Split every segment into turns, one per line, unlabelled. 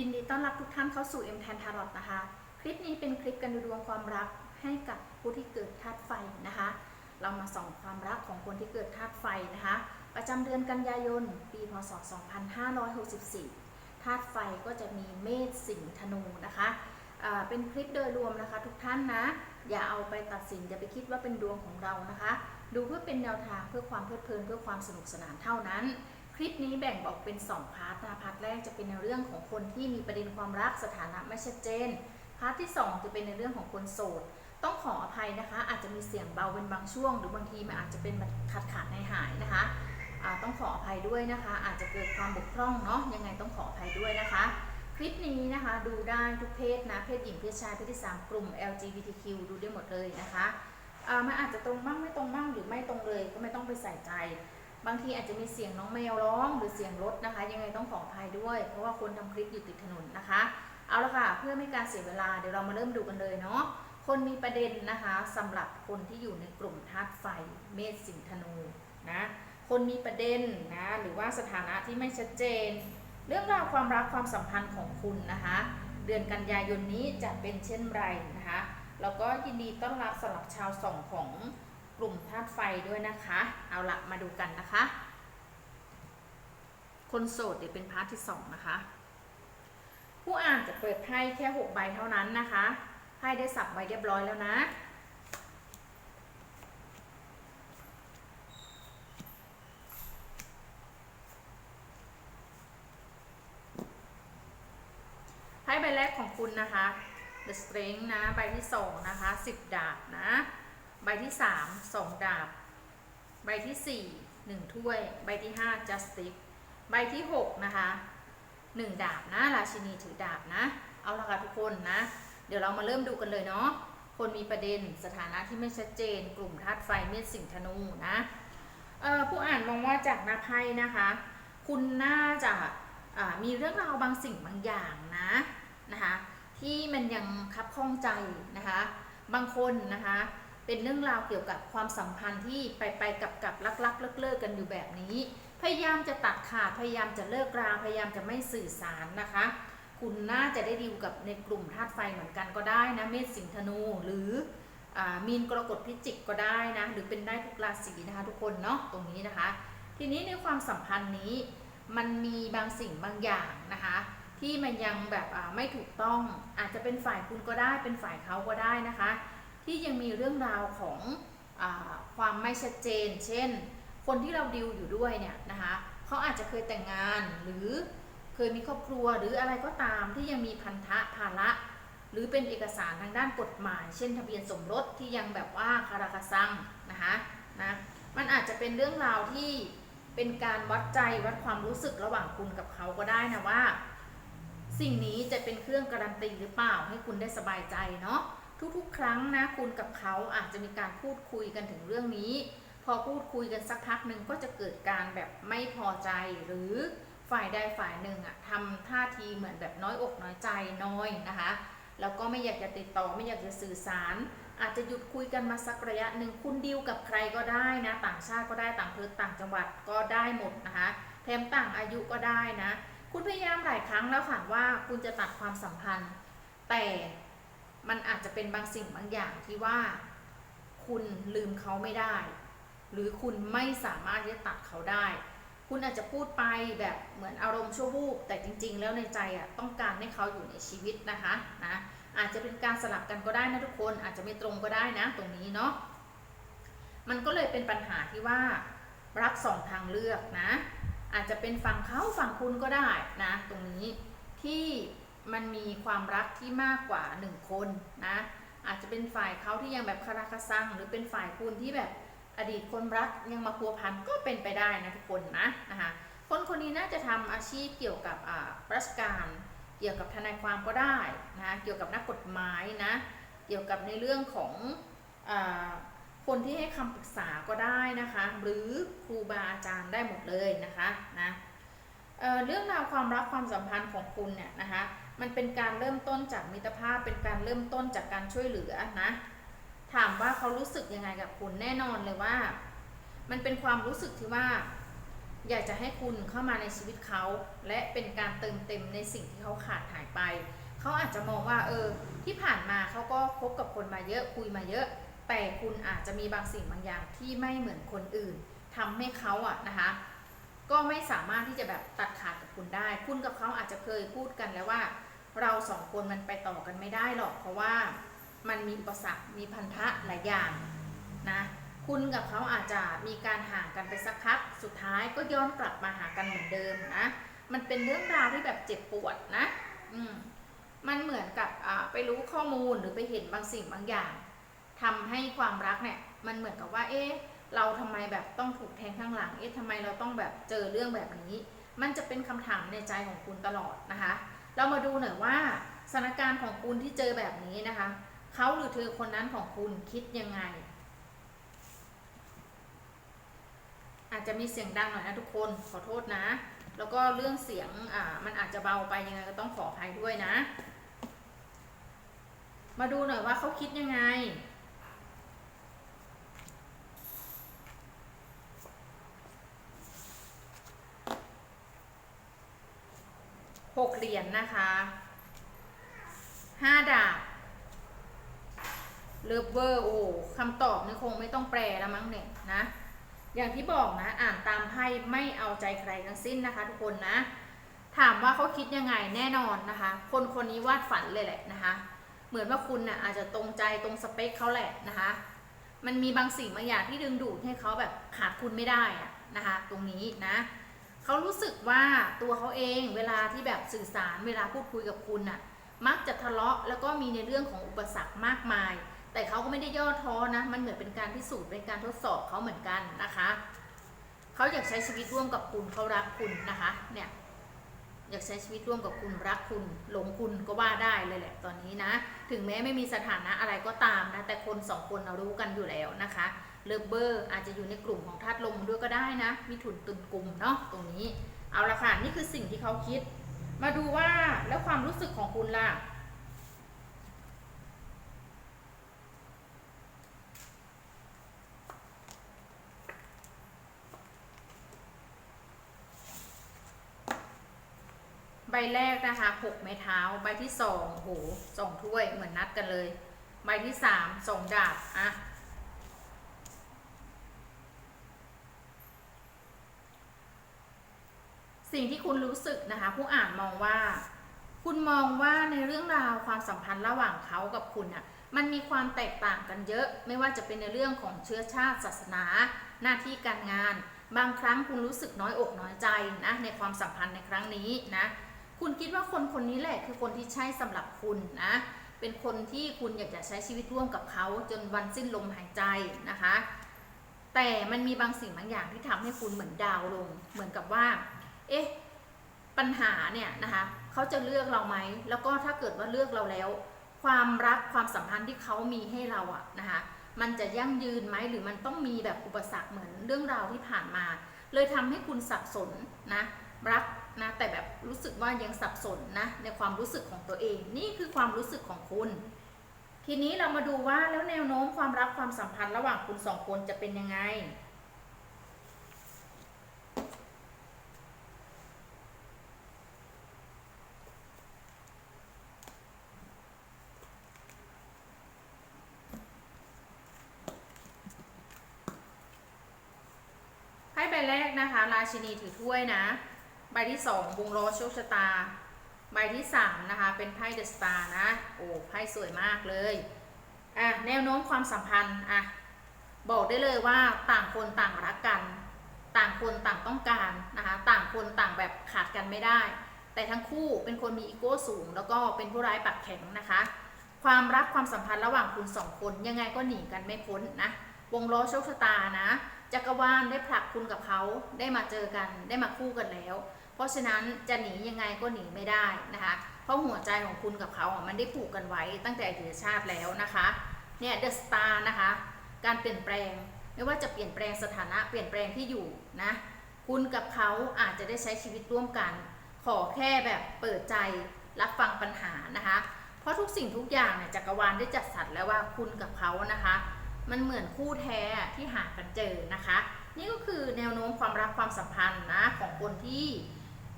ยินดีต้อนรับทุกท่านเข้าสู่ M แทนทารอตนะคะ คลิปนี้เป็นคลิปการดูดวงความรักให้กับผู้ที่เกิดธาตุไฟนะคะ เรามาส่องความรักของคนที่เกิดธาตุไฟนะคะ ประจำเดือนกันยายน ปีพศ 2564ธาตุไฟก็จะมีเมษสิงห์ธนูนะคะเป็นคลิปโดยรวมนะคะ ทุกท่านนะ อย่าเอาไปตัดสินอย่าไปคิดว่าเป็นดวงของเรานะคะ ดูเพื่อเป็นแนวทางเพื่อความเพลิดเพลินเพื่อความสนุกสนานเท่านั้น คลิปนี้แบ่งออกเป็น 2 พาร์ทนะพาร์ทแรกจะเป็นในเรื่องของคนที่มีประเด็นความรักสถานะไม่ชัดเจน พาร์ทที่ 2 จะเป็นในเรื่องของคนโสด ต้องขออภัยนะคะ อาจจะมีเสียงเบาเป็นบางช่วง หรือบางทีมันอาจจะเป็นแบบขาดขาดหายหายนะคะต้องขออภัยด้วยนะคะ อาจจะเกิดความบกพร่องเนาะยังไงต้องขออภัยด้วยนะคะ คลิปนี้นะคะดูได้ทุกเพศนะเพศหญิงเพศชายเพศที่ 3 กลุ่ม LGBTQ ดูได้หมดเลยนะคะมันอาจจะตรงบ้างไม่ตรงบ้างหรือไม่ตรงเลยก็ไม่ต้องไปใส่ใจ บางทีอาจจะมีเสียงน้องแมวร้องหรือเสียงรถนะคะ ยังไงต้องขออภัยด้วย เพราะว่าคนทำคลิปอยู่ติดถนนนะคะ เอาละค่ะเพื่อไม่การเสียเวลาเดี๋ยวเรามาเริ่มดูกันเลยเนาะคนมีประเด็นนะคะสำหรับคนที่อยู่ในกลุ่มธาตุไฟเมษสิงธนูนะคนมีประเด็นนะหรือว่าสถานะที่ไม่ชัดเจน เรื่องราวความรักความสัมพันธ์ของคุณนะคะ เดือนกันยายนนี้จะเป็นเช่นไรนะคะแล้วก็ยินดีต้อนรับสำหรับชาวสองของาตุไฟด้วยนะคะ เอาละมาดูกันนะคะ คนโสดเดี๋ยวเป็นพาร์ทที่สองนะคะ ผู้อ่านจะเปิดไพ่แค่หกใบเท่านั้นนะคะไพ่ได้สับไว้เรียบร้อยแล้วนะไพ่ใบแรกของคุณนะคะ The Strength นะ ใบที่สองนะคะ 10 ดาบนะ ใบที่สามสองดาบ ใบที่สี่หนึ่งถ้วย ใบที่ห้า Justice ใบที่หกนะคะหนึ่งดาบนะ ราชินีถือดาบนะ เอาละค่ะทุกคนนะ เดี๋ยวเรามาเริ่มดูกันเลยเนาะ คนมีประเด็นสถานะที่ไม่ชัดเจน กลุ่มธาตุไฟเมษสิงธนูนะผู้อ่านมองว่าจากนาไพ่นะคะ คุณน่าจะามีเรื่องราวบางสิ่งบางอย่างนะนะคะที่มันยังคับข้องใจนะคะ บางคนนะคะ เป็นเรื่องราวเกี่ยวกับความสัมพันธ์ที่ไปไปกับกับลักลักเลิกเลิกกันอยู่แบบนี้ พยายามจะตัดขาดพยายามจะเลิกราพยายามจะไม่สื่อสารนะคะ คุณน่าจะได้ดีลกับในกลุ่มธาตุไฟเหมือนกันก็ได้นะเมษสิงห์ธนูหรืออมีนกรกฎพิจิกก็ได้นะ หรือเป็นได้ทุกราศีนะคะทุกคนเนาะตรงนี้นะคะ ทีนี้ในความสัมพันธ์นี้มันมีบางสิ่งบางอย่างนะคะ ที่มันยังแบบอ่าไม่ถูกต้องอาจจะเป็นฝ่ายคุณก็ได้เป็นฝ่ายเขาก็ได้นะคะ ที่ยังมีเรื่องราวของอความไม่ชัดเจน เช่น คนที่เราดิวอยู่ด้วยเนี่ยนะคะเขาอาจจะเคยแต่งงานหรือเคยมีครอบครัวหรืออะไรก็ตามที่ยังมีพันธะภาระหรือเป็นเอกสารทางด้านกฎหมาย เช่น ทะเบียนสมรสที่ยังแบบว่าคาราคาซังนะคะนะมันอาจจะเป็นเรื่องราวที่เป็นการวัดใจวัดความรู้สึกระหว่างคุณกับเขาก็ได้นะว่า สิ่งนี้จะเป็นเครื่องการันตีหรือเปล่าให้คุณได้สบายใจเนาะ ทุกๆ ครั้งนะคุณกับเขาอาจจะมีการพูดคุยกันถึงเรื่องนี้ พอพูดคุยกันสักพักหนึ่งก็จะเกิดการแบบไม่พอใจหรือฝ่ายใดฝ่ายหนึ่งอะทำท่าทีเหมือนแบบน้อยอกน้อยใจน้อยนะคะแล้วก็ไม่อยากจะติดต่อไม่อยากจะสื่อสาร อาจจะหยุดคุยกันมาสักระยะหนึ่งคุณดิวกับใครก็ได้นะ ต่างชาติก็ได้ต่างพื้นต่างจังหวัดก็ได้หมดนะคะแถมต่างอายุก็ได้นะ คุณพยายามหลายครั้งแล้วค่ะว่าคุณจะตัดความสัมพันธ์ แต่ มันอาจจะเป็นบางสิ่งบางอย่างที่ว่า คุณลืมเขาไม่ได้ หรือคุณไม่สามารถที่จะตัดเขาได้ คุณอาจจะพูดไปแบบเหมือนอารมณ์ชั่ววูบแต่จริง ๆ แล้วในใจอะต้องการให้เขาอยู่ในชีวิตนะคะนะอาจจะเป็นการสลับกันก็ได้นะทุกคนอาจจะไม่ตรงก็ได้นะตรงนี้เนาะมันก็เลยเป็นปัญหาที่ว่า รักสองทางเลือกนะ อาจจะเป็นฝั่งเขาฝั่งคุณก็ได้นะ ตรงนี้ที่ มันมีความรักที่มากกว่าหนึ่งคนนะอาจจะเป็นฝ่ายเขาที่ยังแบบคาราคาซัง หรือเป็นฝ่ายคุณที่แบบอดีตคนรักยังมาพัวพันก็เป็นไปได้นะทุกคนนะนะคะคนคนนี้น่าจะทำอาชีพเกี่ยวกับราชการ เกี่ยวกับทนายความก็ได้นะเกี่ยวกับนักกฎหมายนะเกี่ยวกับในเรื่องของอคนที่ให้คำปรึกษาก็ได้นะคะ หรือครูบาอาจารย์ได้หมดเลยนะคะนะเเรื่องราวความรักความสัมพันธ์ของคุณเนี่ยนะคะ มันเป็นการเริ่มต้นจากมิตรภาพเป็นการเริ่มต้นจากการช่วยเหลือนะ ถามว่าเขารู้สึกยังไงกับคุณแน่นอนเลยว่า มันเป็นความรู้สึกที่ว่า อยากจะให้คุณเข้ามาในชีวิตเขา และเป็นการเติมเต็มในสิ่งที่เขาขาดหายไป เขาอาจจะมองว่าเออ ที่ผ่านมาเขาก็คบกับคนมาเยอะคุยมาเยอะ แต่คุณอาจจะมีบางสิ่งบางอย่างที่ไม่เหมือนคนอื่นทำให้เขาอะนะคะก็ไม่สามารถที่จะแบบตัดขาดกับคุณได้ คุณกับเขาอาจจะเคยพูดกันแล้วว่า เราสองคนมันไปต่อกันไม่ได้หรอก เพราะว่ามันมีอุปสรรค มีพันธะหลายอย่างนะ คุณกับเขาอาจจะมีการห่างกันไปสักพัก สุดท้ายก็ย้อนกลับมาหากันเหมือนเดิมนะ มันเป็นเรื่องราวที่แบบเจ็บปวดนะ อืม มันเหมือนกับไปรู้ข้อมูลหรือไปเห็นบางสิ่งบางอย่างทำให้ความรักเนี่ย มันเหมือนกับว่า เอ๊ะ เราทำไมแบบต้องถูกแทงข้างหลัง เอ๊ะทำไมเราต้องแบบเจอเรื่องแบบนี้ มันจะเป็นคำถามในใจของคุณตลอดนะคะ เรามาดูหน่อยว่าสถานการณ์ของคุณที่เจอแบบนี้นะคะเขาหรือเธอคนนั้นของคุณคิดยังไง อาจจะมีเสียงดังหน่อยนะทุกคนขอโทษนะ แล้วก็เรื่องเสียงอ่ามันอาจจะเบาไปยังไงก็ต้องขออภัยด้วยนะ มาดูหน่อยว่าเขาคิดยังไง หกเหรียญนนะคะห้าดาบเลิฟเวอร์โอ้คำตอบนี่คงไม่ต้องแปลแล้วมั้งเนี่ยนะ อย่างที่บอกนะ อ่านตามไพ่ไม่เอาใจใครทั้งสิ้นนะคะ ทุกคนนะ ถามว่าเขาคิดยังไงแน่นอนนะคะ คนคนนี้วาดฝันเลยแหละนะคะ เหมือนว่าคุณนะ่ะอาจจะตรงใจตรงสเปคเขาแหละนะคะ มันมีบางสิ่งบางอย่างที่ดึงดูดให้เขาแบบขาดคุณไม่ได้อะนะคะ ตรงนี้นะ เขารู้สึกว่าตัวเขาเองเวลาที่แบบสื่อสารเวลาพูดคุยกับคุณน่ะ มักจะทะเลาะแล้วก็มีในเรื่องของอุปสรรคมากมาย แต่เขาก็ไม่ได้ย่อท้อนะ มันเหมือนเป็นการพิสูจน์เป็นการทดสอบเขาเหมือนกันนะคะเขาอยากใช้ชีวิตร่วมกับคุณเขารักคุณนะคะเนี่ยอยากใช้ชีวิตร่วมกับคุณรักคุณหลงคุณก็ว่าได้เลยแหละตอนนี้นะ ถึงแม้ไม่มีสถานะอะไรก็ตามนะแต่คนสองคนเรารู้กันอยู่แล้วนะคะ เลิฟเบอร์อาจจะอยู่ในกลุ่มของธาตุลมด้วยก็ได้นะ มีถุนตุนกลุ่มเนาะตรงนี้ เอาละค่ะ นี่คือสิ่งที่เขาคิด มาดูว่าแล้วความรู้สึกของคุณล่ะ ใบแรกนะคะหกไม้เท้า ใบที่สองโหสองถ้วยเหมือนนัดกันเลย ใบที่สามสองดาบอะ สิ่งที่คุณรู้สึกนะคะผู้อ่านมองว่า คุณมองว่าในเรื่องราวความสัมพันธ์ระหว่างเขากับคุณอะมันมีความแตกต่างกันเยอะ ไม่ว่าจะเป็นในเรื่องของเชื้อชาติศาสนา หน้าที่การงาน บางครั้งคุณรู้สึกน้อยอกน้อยใจนะในความสัมพันธ์ในครั้งนี้นะ คุณคิดว่าคนคนนี้แหละคือคนที่ใช่สำหรับคุณนะเป็นคนที่คุณอยากจะใช้ชีวิตร่วมกับเขาจนวันสิ้นลมหายใจนะคะ แต่มันมีบางสิ่งบางอย่างที่ทำให้คุณเหมือนดาวลง เหมือนกับว่า เอ๊ะปัญหาเนี่ยนะคะเขาจะเลือกเราไหม แล้วก็ถ้าเกิดว่าเลือกเราแล้ว ความรักความสัมพันธ์ที่เขามีให้เราอะนะคะมันจะยั่งยืนไหมหรือมันต้องมีแบบอุปสรรคเหมือนเรื่องราวที่ผ่านมา เลยทำให้คุณสับสนนะรักนะแต่แบบรู้สึกว่ายังสับสนนะในความรู้สึกของตัวเอง นี่คือความรู้สึกของคุณ ทีนี้เรามาดูว่าแล้วแนวโน้มความรักความสัมพันธ์ระหว่างคุณสองคนจะเป็นยังไง แรกนะคะราชินีถือถ้วยนะ ใบที่สองวงล้อโชคชะตา ใบที่สามนะคะเป็นไพ่เดอะสตาร์นะ โอ้ไพ่สวยมากเลยอะแนวโน้มความสัมพันธ์อะบอกได้เลยว่าต่างคนต่างรักกัน ต่างคนต่างต้องการนะคะต่างคนต่างแบบขาดกันไม่ได้ แต่ทั้งคู่เป็นคนมีอีโก้สูง แล้วก็เป็นผู้ร้ายปากแข็งนะคะ ความรักความสัมพันธ์ระหว่างคุณสองคนยังไงก็หนีกันไม่พ้นนะวงล้อโชคชะตานะ จักรวาลได้ผลักคุณกับเขาได้มาเจอกันได้มาคู่กันแล้ว เพราะฉะนั้นจะหนียังไงก็หนีไม่ได้นะคะ เพราะหัวใจของคุณกับเขาอะมันได้ผูกกันไว้ตั้งแต่อดีตชาติแล้วนะคะเนี่ยเดอะสตาร์นะคะ การเปลี่ยนแปลงไม่ว่าจะเปลี่ยนแปลงสถานะเปลี่ยนแปลงที่อยู่นะคุณกับเขาอาจจะได้ใช้ชีวิตร่วมกัน ขอแค่แบบเปิดใจรับฟังปัญหานะคะ เพราะทุกสิ่งทุกอย่างเนี่ยจักรวาลได้จัดสรรแล้วว่าคุณกับเขานะคะ มันเหมือนคู่แท้ที่หากันเจอนะคะ นี่ก็คือแนวโน้มความรักความสัมพันธ์นะของคนที่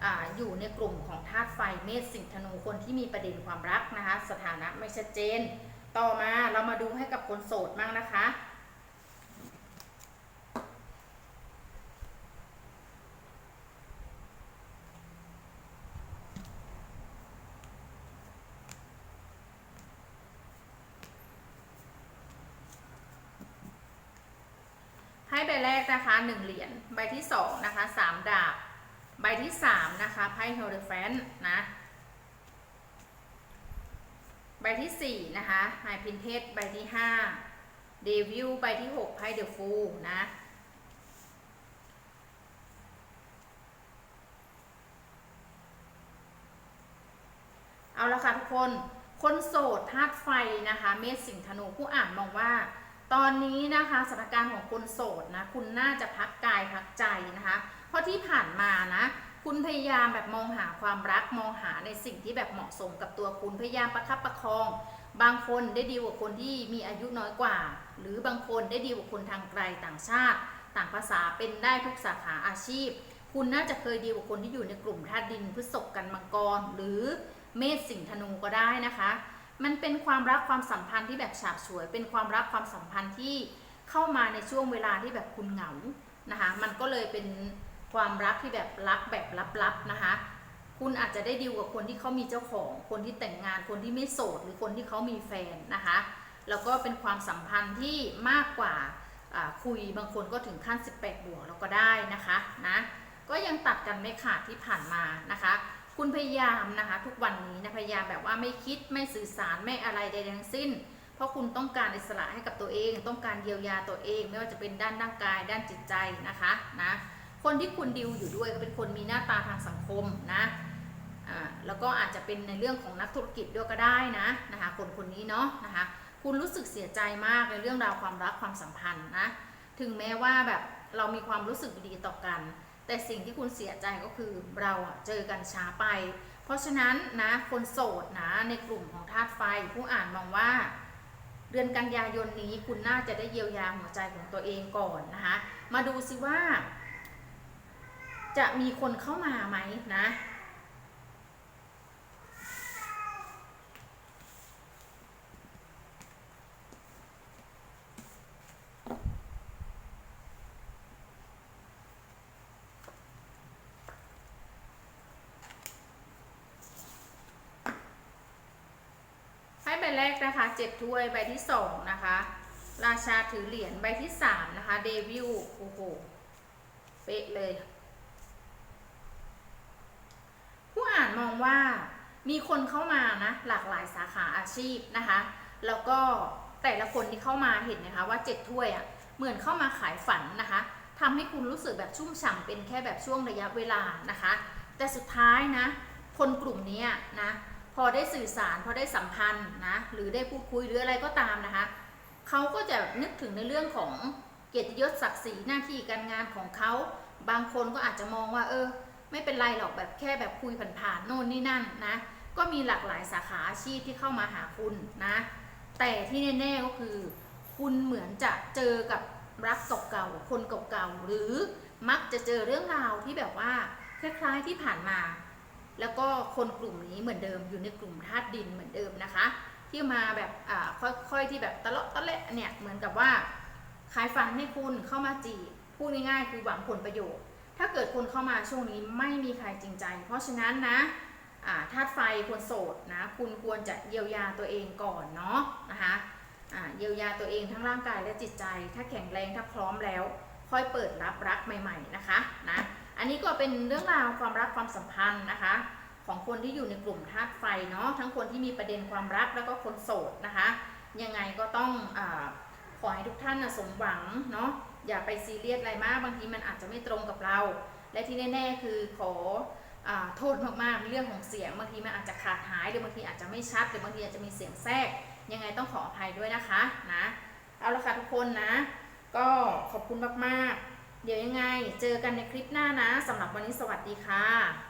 ออยู่ในกลุ่มของธาตุไฟเมษสิงห์ธนูคนที่มีประเด็นความรักนะคะ สถานะไม่ชัดเจน ต่อมาเรามาดูให้กับคนโสดบ้างนะคะ ให้ใบแรกนะคะหนึ่งเหรียญใบที่สองนะคะสามดาบ ใบที่สามนะคะไพ่เฮลเดฟนนะใบที่สี่นะคะไฮพินเทสใบที่ห้าเดวิลใบที่หกไพ่เดอะฟูนะเอาละค่ะทุกคน คนโสดธาตุไฟนะคะ เมษสิงห์ธนูผู้อ่านมองว่า ตอนนี้นะคะสถานการณ์ของคนโสดนะคุณน่าจะพักกายพักใจนะคะ เพราะที่ผ่านมานะคุณพยายามแบบมองหาความรักมองหาในสิ่งที่แบบเหมาะสมกับตัวคุณพยายามประคับประคอง บางคนได้ดีกว่าคนที่มีอายุน้อยกว่า หรือบางคนได้ดีกว่าคนทางไกลต่างชาติ ต่างภาษาเป็นได้ทุกสาขาอาชีพ คุณน่าจะเคยดีกว่าคนที่อยู่ในกลุ่มธาตุดินพฤษภกันมังกรหรือเมษสิงห์ธนูก็ได้นะคะ มันเป็นความรักความสัมพันธ์ที่แบบฉาบฉวย เป็นความรักความสัมพันธ์ที่เข้ามาในช่วงเวลาที่แบบคุณเหงานะคะ มันก็เลยเป็นความรักที่แบบรักแบบลับๆนะคะ คุณอาจจะได้ดีลกับคนที่เขามีเจ้าของ คนที่แต่งงาน คนที่ไม่โสด หรือคนที่เขามีแฟนนะคะ แล้วก็เป็นความสัมพันธ์ที่มากกว่าอ่าคุยบางคนก็ถึงขั้น 18 บวกแล้วก็ได้นะคะนะ ก็ยังตัดกันไม่ขาดที่ผ่านมานะคะ คุณพยายามนะคะ ทุกวันนี้นะพยายามแบบว่าไม่คิดไม่สื่อสารไม่อะไรใดทั้งสิ้น เพราะคุณต้องการอิสระให้กับตัวเอง ต้องการเยียวยาตัวเอง ไม่ว่าจะเป็นด้านร่างกาย ด้านจิตใจนะคะนะคนที่คุณดิวอยู่ด้วยก็เป็นคนมีหน้าตาทางสังคมนะแล้วก็อาจจะเป็นในเรื่องของนักธุรกิจด้วยก็ได้นะนะคะคนคนนี้เนาะนะคะคุณรู้สึกเสียใจมากในเรื่องราวความรักความสัมพันธ์นะถึงแม้ว่าแบบเรามีความรู้สึกดีต่อกัน แต่สิ่งที่คุณเสียใจก็คือเราเจอกันช้าไป เพราะฉะนั้นนะคนโสดนะในกลุ่มของธาตุไฟผู้อ่านมองว่าเดือนกันยายนนี้คุณน่าจะได้เยียวยาหัวใจของตัวเองก่อนนะคะ มาดูซิว่า จะมีคนเข้ามาไหมนะ ให้ใบแรก นะคะเจ็ดถ้วยใบที่สองนะคะ ราชาถือเหรียญใบที่สามนะคะ เดวิลโอ้โห เป๊ะเลย ผู้อ่านมองว่ามีคนเข้ามานะหลากหลายสาขาอาชีพนะคะ แล้วก็แต่ละคนที่เข้ามาเห็นนะคะว่าเจ็ดถ้วยอะ่ะเหมือนเข้ามาขายฝันนะคะทำให้คุณรู้สึกแบบชุ่มฉ่ำเป็นแค่แบบช่วงระยะเวลานะคะ แต่สุดท้ายนะ คนกลุ่มนี้นะ พอได้สื่อสาร พอได้สัมพันธ์นะหรือได้พูดคุยหรืออะไรก็ตามนะคะเขาก็จะนึกถึงในเรื่องของเกียรติยศศักดิ์ศรีหน้าที่การงานของเขา บางคนก็อาจจะมองว่า เออ ไม่เป็นไรหรอกแบบแค่แบบคุยผ่านๆโน่นนี่นั่นนะก็มีหลากหลายสาขาอาชีพที่เข้ามาหาคุณนะ แต่ที่แน่ๆก็คือ คุณเหมือนจะเจอกับรักเก่าๆคนเก่าๆหรือมักจะเจอเรื่องราวที่แบบว่าคล้ายๆที่ผ่านมา แล้วก็คนกลุ่มนี้เหมือนเดิมอยู่ในกลุ่มธาตุดินเหมือนเดิมนะคะ ที่มาแบบค่อยๆที่แบบตะเลาะตะเละเนี่ยเหมือนกับว่าขายฝันให้คุณเข้ามาจีบพูดง่ายๆคือหวังผลประโยชน์ ถ้าเกิดคนเข้ามาช่วงนี้ไม่มีใครจริงใจ เพราะฉะนั้นนะธาตุไฟควรโสดนะ คุณควรจะเยียวยาตัวเองก่อนเนาะนะคะเยียวยาตัวเองทั้งร่างกายและจิตใจ ถ้าแข็งแรงถ้าพร้อมแล้ว ค่อยเปิดรับรักใหม่ ๆนะคะนะ อันนี้ก็เป็นเรื่องราวความรักความสัมพันธ์นะคะ ของคนที่อยู่ในกลุ่มธาตุไฟเนาะทั้งคนที่มีประเด็นความรักแล้วก็คนโสดนะคะ ยังไงก็ต้องอขอให้ทุกท่านนะสมหวังเนาะอย่าไปซีเรียสอะไรมากบางทีมันอาจจะไม่ตรงกับเรา และที่แน่ ๆ คือขออโทษมากๆเรื่องของเสียงบางทีมันอาจจะขาดหายหรือบางทีอาจจะไม่ชัดหรือบางทีอาจจะมีเสียงแทรก ยังไงต้องขออภัยด้วยนะคะนะเอาละค่ะทุกคนนะ ก็ขอบคุณมากๆ เดี๋ยวยังไง เจอกันในคลิปหน้านะสำหรับวันนี้สวัสดีค่ะ